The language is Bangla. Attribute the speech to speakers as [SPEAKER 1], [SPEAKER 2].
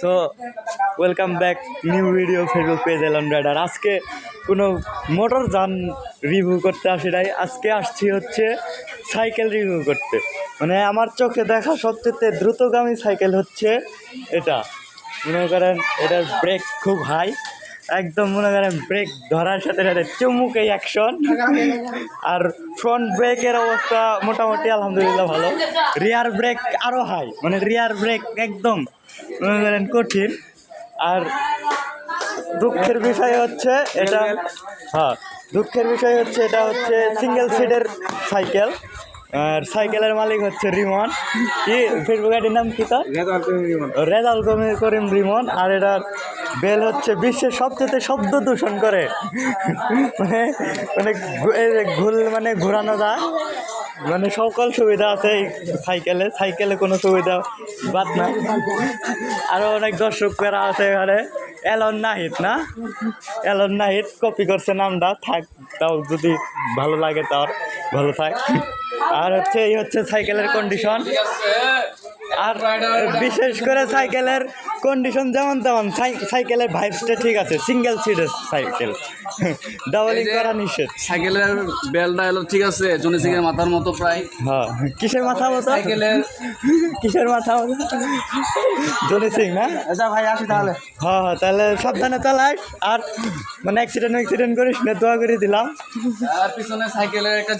[SPEAKER 1] So welcome back new video Facebook page Alan rider আজকে কোনো মোটর যান রিভিউ করতে আসি নাই। আজকে আসছি হচ্ছে সাইকেল রিভিউ করতে। মানে আমার চোখে দেখা সবচেয়ে দ্রুতগামী সাইকেল হচ্ছে এটা। মনে করেন, এটার ব্রেক খুব হাই একদম মনে করেন ব্রেক ধরার সাথে সাথে চুমুকে অ্যাকশন আর ফ্রন্ট ব্রেকের অবস্থা মোটামুটি আলহামদুলিল্লাহ ভালো। রিয়ার ব্রেক আরও হাই মানে রিয়ার ব্রেক একদম মনে করেন কঠিন। আর দুঃখের বিষয় হচ্ছে এটা হ্যাঁ দুঃখের বিষয় হচ্ছে এটা হচ্ছে সিঙ্গেল সিটের সাইকেল আর সাইকেলের মালিক হচ্ছে রিমন। কি ফেসবুক আইডির নাম কি তার? রেজাল করিম করিম রিমন। আর এটার বেল হচ্ছে বিশ্বের সবচেয়ে শব্দ দূষণ করে। মানে মানে ঘুল মানে ঘোরানো যায় মানে সকল সুবিধা আছে সাইকেলে সাইকেলে কোনো সুবিধা বাদ না। আরও অনেক দর্শক পেরা আছে এখানে, এলন নাহিদ না? এলন নাহিদ কপি করছে নামটা, থাক, তাও যদি ভালো লাগে তার, ভালো থাক। আর হচ্ছে, এই হচ্ছে সাইকেলের কন্ডিশন আর বিশেষ করে সাইকেলের কন্ডিশন যেমন তেমন সাই- সাইকেলের ভাইবসটা ঠিক আছে সিঙ্গেল সিটের সাইকেল। ডাবলিং করা নিষেধ।
[SPEAKER 2] সাইকেলের বেলটা এলো ঠিক আছে জনি সিংয়ের মাথার মতো প্রায়।
[SPEAKER 1] হ্যাঁ কিসের মাথা মতো
[SPEAKER 2] সাইকেলের
[SPEAKER 1] কিসের মাথা মতো জনি সিং না
[SPEAKER 2] আচ্ছা ভাই আসি তাহলে।
[SPEAKER 1] হ্যাঁ হ্যাঁ তাহলে সাবধানে চালাস আর মানে অ্যাক্সিডেন্ট অ্যাক্সিডেন্ট করিস না দোয়া করে দিলাম।
[SPEAKER 2] আর পিছনে সাইকেলের একটা